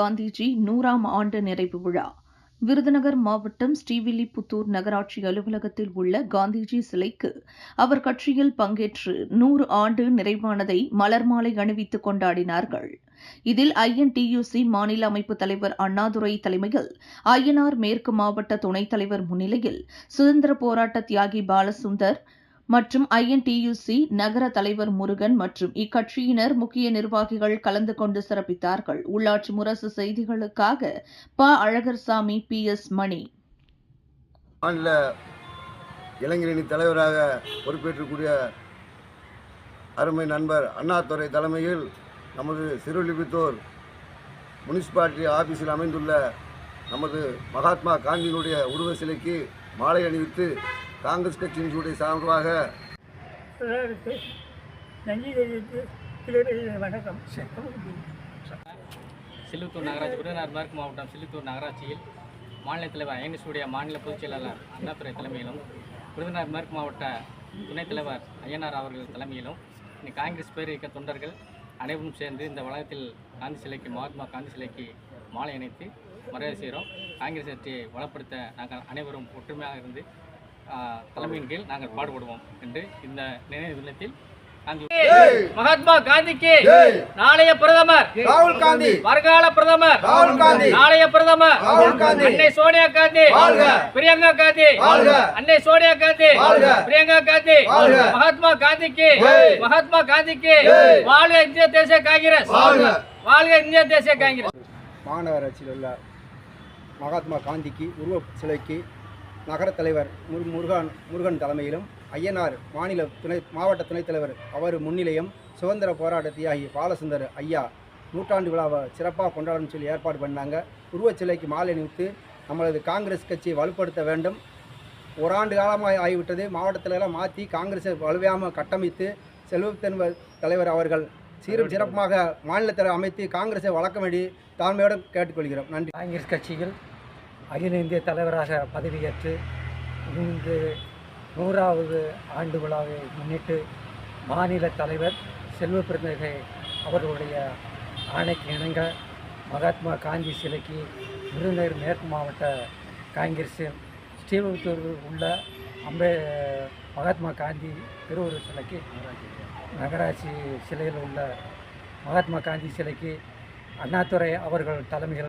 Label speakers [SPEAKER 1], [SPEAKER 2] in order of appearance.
[SPEAKER 1] காந்திஜி நூறாம் ஆண்டு நிறைவு விழா. விருதுநகர் மாவட்டம் ஸ்ரீவில்லிபுத்தூர் நகராட்சி அலுவலகத்தில் உள்ள காந்திஜி சிலைக்கு அவர் கட்சியில் பங்கேற்று நூறு ஆண்டு நிறைவானதை மலர் மாலை அணிவித்து கொண்டாடினார்கள். இதில் ஐஎன்டியூசி மாநில அமைப்பு தலைவர் அண்ணாதுரை தலைமையில் ஐயனார் மேற்கு மாவட்ட துணைத் தலைவர் முன்னிலையில் சுதந்திர போராட்ட தியாகி பாலசுந்தர் மற்றும் ஐஎன்டியூசி நகர தலைவர் முருகன் மற்றும் இக்கட்சியினர் முக்கிய நிர்வாகிகள் கலந்து கொண்டு சிறப்பித்தார்கள். உள்ளாட்சி முரசு செய்திகளுக்காக ப. அழகர்சாமி பி. எஸ். மணி.
[SPEAKER 2] மாநில இளைஞரணி தலைவராக பொறுப்பேற்றக்கூடிய அருமை நண்பர் அண்ணாதுரை தலைமையில் நமது சிறுலிபுத்தூர் முனிசிபாலிட்டி ஆஃபீஸில் அமைந்துள்ள நமது மகாத்மா காந்தியினுடைய உருவ சிலைக்கு மாலை அணிவித்து காங்கிரஸ் கட்சியினுடைய சார்பாக
[SPEAKER 3] நன்றி வணக்கம்.
[SPEAKER 4] சில்லுத்தூர் நகராட்சி விருதுநகர் மேற்கு மாவட்டம் சில்லுத்தூர் நகராட்சியில் மாநில தலைவர் ஐஎன்எஸ்யுடைய மாநில பொதுச் செயலாளர் அண்ணாதுரை தலைமையிலும் விருதுநகர் மேற்கு மாவட்ட துணைத் தலைவர் ஐயனார் அவர்கள் தலைமையிலும் இன்னைக்கு காங்கிரஸ் பேரியக்க தொண்டர்கள் அனைவரும் சேர்ந்து இந்த வளாகத்தில் காந்தி சிலைக்கு மகாத்மா காந்தி சிலைக்கு மாலை இணைத்து மரியாதை செய்கிறோம். காங்கிரஸ் கட்சியை வளப்படுத்த நாங்கள் அனைவரும் ஒற்றுமையாக இருந்து தலைமையின் கீழ் நாங்கள் பாடுபடுவோம் என்று இந்த நினைவு தினத்தில் காந்தி மகாத்மா காந்திக்கு நாளைய பிரதமர்
[SPEAKER 2] ராகுல் காந்தி
[SPEAKER 4] வருங்கால பிரதமர்
[SPEAKER 2] ராகுல் காந்தி
[SPEAKER 4] நாளைய பிரதமர்
[SPEAKER 2] ராகுல் காந்தி.
[SPEAKER 4] அன்னை சோனியா காந்தி
[SPEAKER 2] வாழ்க.
[SPEAKER 4] பிரியங்கா காந்தி
[SPEAKER 2] வாழ்க.
[SPEAKER 4] அன்னை சோனியா காந்தி
[SPEAKER 2] வாழ்க.
[SPEAKER 4] பிரியங்கா காந்தி
[SPEAKER 2] வாழ்க.
[SPEAKER 4] மகாத்மா காந்திக்கு
[SPEAKER 2] ஜெய்.
[SPEAKER 4] மகாத்மா காந்திக்கு
[SPEAKER 2] ஜெய்.
[SPEAKER 4] வாழ்க இந்திய தேசிய காங்கிரஸ்
[SPEAKER 2] வாழ்க.
[SPEAKER 4] வாழ்க இந்திய தேசிய காங்கிரஸ்
[SPEAKER 5] மாநகராட்சியில் உள்ள மகாத்மா காந்திக்கு உருவ சிலைக்கு நகர தலைவர் முரு முருகன் முருகன் தலைமையிலும் ஐயனார் மாநில துணை மாவட்ட துணைத் தலைவர் அவர் முன்னிலையும் சுதந்திர போராட்ட தியாகி பாலசுந்தர் ஐயா நூற்றாண்டு விழாவை சிறப்பாக கொண்டாடணும்னு சொல்லி ஏற்பாடு பண்ணாங்க. உருவச் சிலைக்கு மாலை அணிவித்து நம்மளது காங்கிரஸ் கட்சியை வலுப்படுத்த வேண்டும். ஒரு ஆண்டு காலமாக ஆகிவிட்டது. மாவட்டத்திலெல்லாம் மாற்றி காங்கிரஸை வலுவையாமல் கட்டமைத்து செல்வத்தன் தலைவர் அவர்கள் சீரும் சிறப்பாக மாநிலத்தில் அமைத்து காங்கிரஸை வழக்கமடி வேண்டி தாழ்மையோடு கேட்டுக்கொள்கிறோம். நன்றி.
[SPEAKER 3] காங்கிரஸ் கட்சிகள் அகில இந்திய தலைவராக பதவியேற்று இன்று நூறாவது ஆண்டு விழாவை முன்னிட்டு மாநில தலைவர் செல்வ பெருந்தகை அவர்களுடைய ஆணைக்கு இணங்க மகாத்மா காந்தி சிலைக்கு விருதுநகர் மேற்கு மாவட்ட காங்கிரஸ் ஸ்ரீவில்லிபுத்தூரில் உள்ள அம்பே மகாத்மா காந்தி திருவுருவ சிலைக்கு நகராட்சி சிலையில் உள்ள மகாத்மா காந்தி சிலைக்கு அண்ணாதுரை அவர்கள் தலைமையில்